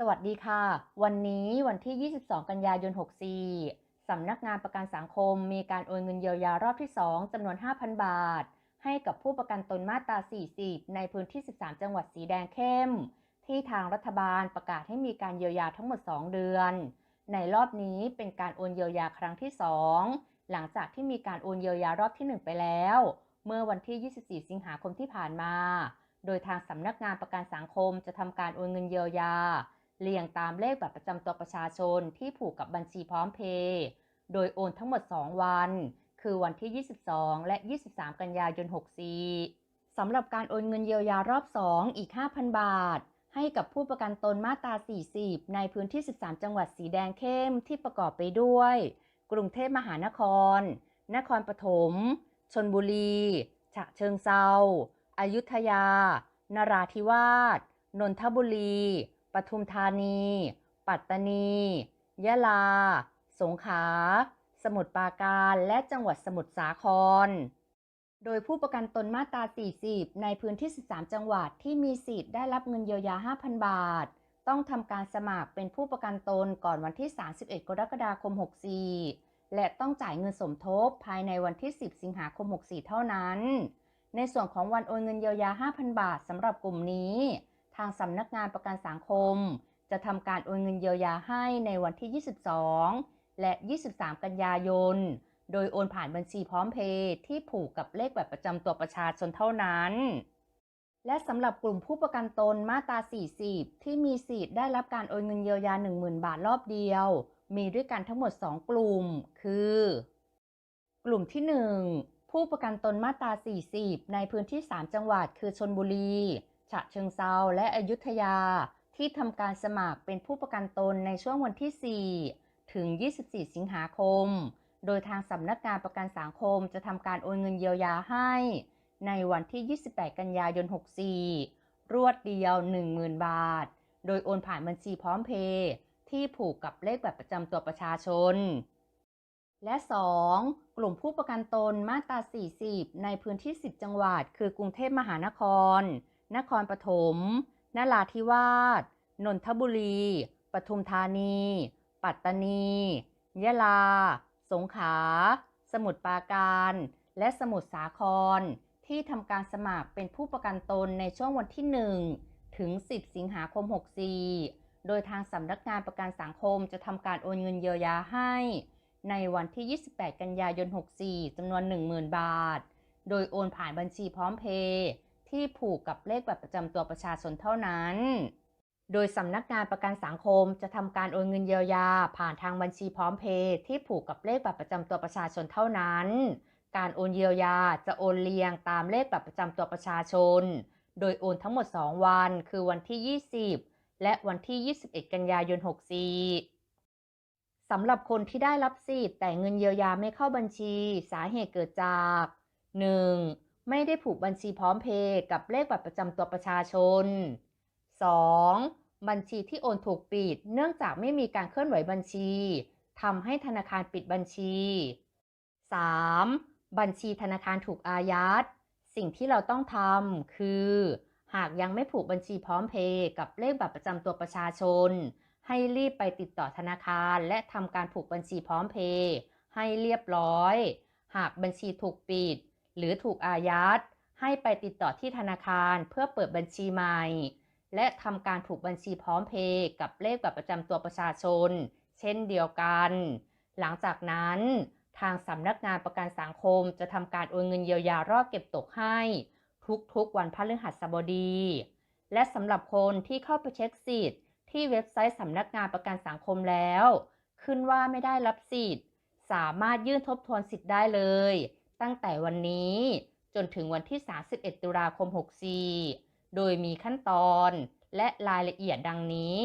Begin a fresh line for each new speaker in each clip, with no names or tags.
สวัสดีค่ะ วันนี้วันที่ 22 กันยายน 64 สำนักงานประกันสังคมมีการโอนเงินเยียวยารอบที่ 2 จำนวน 5,000 บาท ให้กับผู้ประกันตนมาตรา 40 ในพื้นที่ 13 จังหวัดสีแดงเข้ม ที่ทางรัฐบาลประกาศให้มีการเยียวยาทั้งหมด 2 เดือน ในรอบนี้เป็นการโอนเยียวยาครั้งที่ 2 หลังจากที่มีการโอนเยียวยารอบที่ 1 ไปแล้ว เมื่อวันที่ 24 สิงหาคมที่ผ่านมา โดยทางสำนักงานประกันสังคมจะทำการโอนเงินเยียวยา เรียงตามเลขบัตรประจำตัวประชาชนที่ผูกกับบัญชีพร้อมเพย์โดยโอนทั้งหมด 2 วัน คือวันที่ 22 และ 23 กันยายน 64 สำหรับการโอนเงินเยียวยารอบ 2 อีก 5,000 บาท ให้กับผู้ประกันตนมาตรา 40 ในพื้นที่ 13 จังหวัดสีแดงเข้มที่ประกอบไปด้วย กรุงเทพมหานคร นครปฐม ชนบุรี ฉะเชิงเซาอยุธยา นราธิวาส นนทบุรี ปทุมธานี ปัตตานี ยะลา สงขลา สมุทรปราการ และจังหวัดสมุทรสาคร โดยผู้ประกันตนมาตรา 40 ในพื้นที่ 13 จังหวัดที่มีสิทธิ์ได้รับเงินเยียวยา 5,000 บาท ต้องทำการสมัครเป็นผู้ประกันตนก่อนวันที่ 31 กรกฎาคม 64 และต้องจ่ายเงินสมทบภายในวันที่ 10 สิงหาคม 64 เท่านั้น ในส่วนของวันโอนเงินเยียวยา 5,000 บาทสำหรับกลุ่มนี้ ทางสำนักงานประกันสังคม จะทำการโอนเงินเยียวยาให้ในวันที่ 22 และ 23 กันยายน โดยโอนผ่านบัญชีพร้อมเพย์ที่ผูกกับเลขแบบประจำตัวประชาชนเท่านั้น และสำหรับกลุ่มผู้ประกันตนมาตรา 40 ที่มีสิทธิ์ได้รับการโอนเงินเยียวยา 10,000 บาทรอบเดียว มีด้วยกันทั้งหมด 2 กลุ่ม คือ กลุ่มที่ 1 ผู้ประกันตนมาตรา 40 ในพื้นที่ 3 จังหวัด คือชนบุรี ฉะเชิงเซาและอยุธยาที่ทำการสมัครเป็นผู้ประกันตนในช่วงวันที่ 4 ถึง 24 สิงหาคม โดยทางสำนักงานประกันสังคมจะทำการโอนเงินเยียวยาให้ ในวันที่ 28 กันยายน 64 รวดเดียว 10,000 บาท โดยโอนผ่านบัญชีพร้อมเพย์ที่ผูกกับเลขแบัตรประจำตัวประชาชน และ 2. กลุ่มผู้ประกันตนมาตรา 40 ในพื้นที่ 10 จังหวัด คือกรุงเทพมหานคร นครปฐมนราธิวาส นนทบุรี ปทุมธานี ปัตตานี ยะลา สงขลา สมุทรปราการ และสมุทรสาคร ที่ทำการสมัครเป็นผู้ประกันตนในช่วงวันที่ 1 ถึง 10 สิงหาคม 64 โดยทางสำนักงานประกันสังคมจะทำการโอนเงินเยียวยาให้ ในวันที่ 28 กันยายน 64จำนวน 10,000 บาท โดยโอนผ่านบัญชีพร้อมเพย์ ที่ผูกกับเลขบัตรประจำตัวประชาชนเท่านั้น โดยสำนักงานประกันสังคมจะทำการโอนเงินเยียวยา ผ่านทางบัญชีพร้อมเพย์ที่ผูกกับเลขบัตรประจำตัวประชาชนเท่านั้น การโอนเยียวยาจะโอนเรียงตามเลขบัตรประจำตัวประชาชน โดยโอนทั้งหมด 2 วัน คือวันที่ 20 และวันที่ 21 กันยายน 64สำหรับคนที่ได้รับสิทธิ์แต่เงินเยียวยาไม่เข้าบัญชี สาเหตุเกิดจาก 1. ไม่ได้ผูกบัญชีพร้อมเพย์กับเลขบัตรประจำตัวประชาชน 2. บัญชีที่โอนถูกปิด เนื่องจากไม่มีการเคลื่อนไหวบัญชีทำให้ธนาคารปิดบัญชี 3. บัญชีธนาคารถูกอายัด สิ่งที่เราต้องทำคือ หากยังไม่ผูกบัญชีพร้อมเพย์กับเลขบัตรประจำตัวประชาชน ให้รีบไปติดต่อธนาคารและทำการผูกบัญชีพร้อมเพย์ให้เรียบร้อย หากบัญชีถูกปิด หรือถูกอายัด ให้ไปติดต่อที่ธนาคารเพื่อเปิดบัญชีใหม่ และทำการผูกบัญชีพร้อมเพย์กับเลขบัตรประจำตัวประชาชน เช่นเดียวกัน หลังจากนั้น ทางสำนักงานประกันสังคมจะทำการโอนเงินเยียวยารอบเก็บตกให้ ทุกๆ วันพฤหัสบดี และสำหรับคนที่เข้าไปเช็คสิทธิ์ที่เว็บไซต์สำนักงานประกันสังคมแล้ว ขึ้นว่าไม่ได้รับสิทธิ์สามารถยื่นทบทวนสิทธิ์ได้เลย ตั้งแต่วันนี้จนถึงวันที่ 31 ตุลาคม 64 โดยมีขั้นตอนและรายละเอียดดังนี้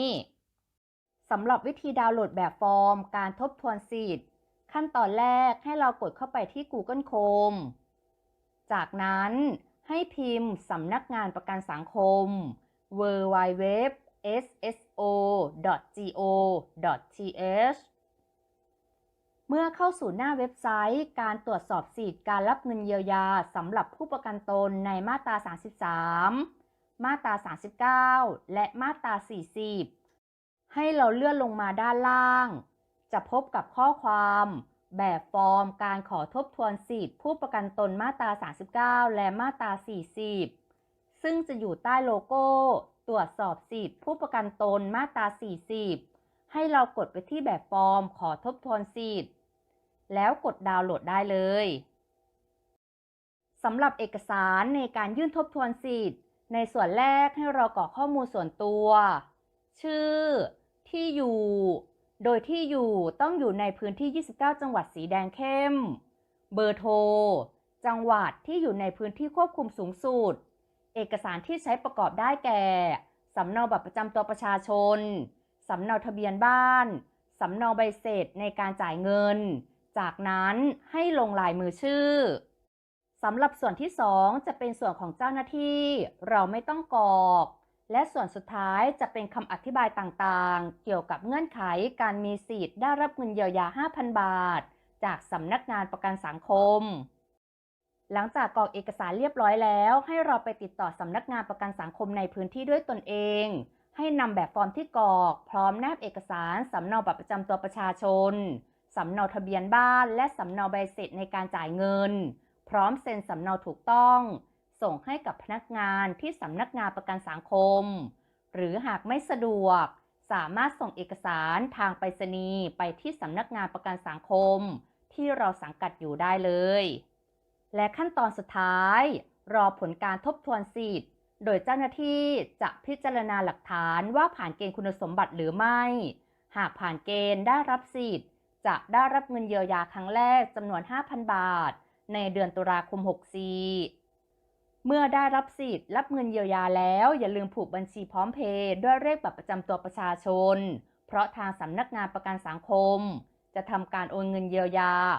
สำหรับวิธีดาวน์โหลดแบบฟอร์ม การทบทวนสิทธิ์ ขั้นตอนแรกให้เรากดเข้าไปที่ Google Chrome จากนั้นให้พิมพ์สำนักงานประกันสังคม w w w sso.go.th เมื่อเข้าสู่หน้าเว็บไซต์ การตรวจสอบสิทธิ์การรับเงินเยียวยาสำหรับผู้ประกันตนในมาตรา 33 มาตรา 39 และมาตรา 40 ให้เราเลื่อนลงมาด้านล่าง จะพบกับข้อความ แบบฟอร์มการขอทบทวนสิทธิผู้ประกันตนมาตรา 39 และมาตรา 40 ซึ่งจะอยู่ใต้โลโก้ ตรวจสอบสิทธิผู้ประกันตนมาตรา 40 ให้เรากดไปที่แบบฟอร์มขอทบทวนสิทธิ แล้วกดดาวน์โหลดได้เลยสำหรับเอกสารในการยื่นทบทวนสิทธิ์ ในส่วนแรกให้เรากรอกข้อมูลส่วนตัว ชื่อ ที่อยู่ โดยที่อยู่ต้องอยู่ในพื้นที่ 29 จังหวัดสีแดงเข้ม เบอร์โทร จังหวัดที่อยู่ในพื้นที่ควบคุมสูงสุด เอกสารที่ใช้ประกอบได้แก่ สำเนาบัตรประจำตัวประชาชน สำเนาทะเบียนบ้าน สำเนาใบเสร็จในการจ่ายเงิน จากนั้นให้ลงลายมือชื่อสำหรับส่วนที่ 2 จะเป็นส่วนของเจ้าหน้าที่ เราไม่ต้องกรอก และส่วนสุดท้ายจะเป็นคำอธิบายต่างๆ เกี่ยวกับเงื่อนไขการมีสิทธิ์ได้รับเงินเยียวยา 5,000 บาท จากสำนักงานประกันสังคม หลังจากกรอกเอกสารเรียบร้อยแล้ว ให้เราไปติดต่อสำนักงานประกันสังคมในพื้นที่ด้วยตนเอง ให้นำแบบฟอร์มที่กรอก พร้อมแนบเอกสารสำเนาบัตรประจำตัวประชาชน สำเนาทะเบียนบ้านและสำเนาใบเสร็จในการจ่ายเงิน พร้อมเซ็นสำเนาถูกต้อง ส่งให้กับพนักงานที่สำนักงานประกันสังคม หรือหากไม่สะดวก สามารถส่งเอกสารทางไปรษณีย์ไปที่สำนักงานประกันสังคม ที่เราสังกัดอยู่ได้เลย และขั้นตอนสุดท้าย รอผลการทบทวนสิทธิ์ โดยเจ้าหน้าที่จะพิจารณาหลักฐานว่าผ่านเกณฑ์คุณสมบัติหรือไม่ หากผ่านเกณฑ์ได้รับสิทธิ์ จะได้รับเงินเยียวยาครั้งแรกจำนวน 5,000 บาท ในเดือนตุลาคม 64 เมื่อได้รับสิทธิ์รับเงินเยียวยาแล้ว อย่าลืมผูกบัญชีพร้อมเพย์ด้วยเลขบัตรประจำตัวประชาชน เพราะทางสำนักงานประกันสังคม จะทำการโอนเงินเยียวยา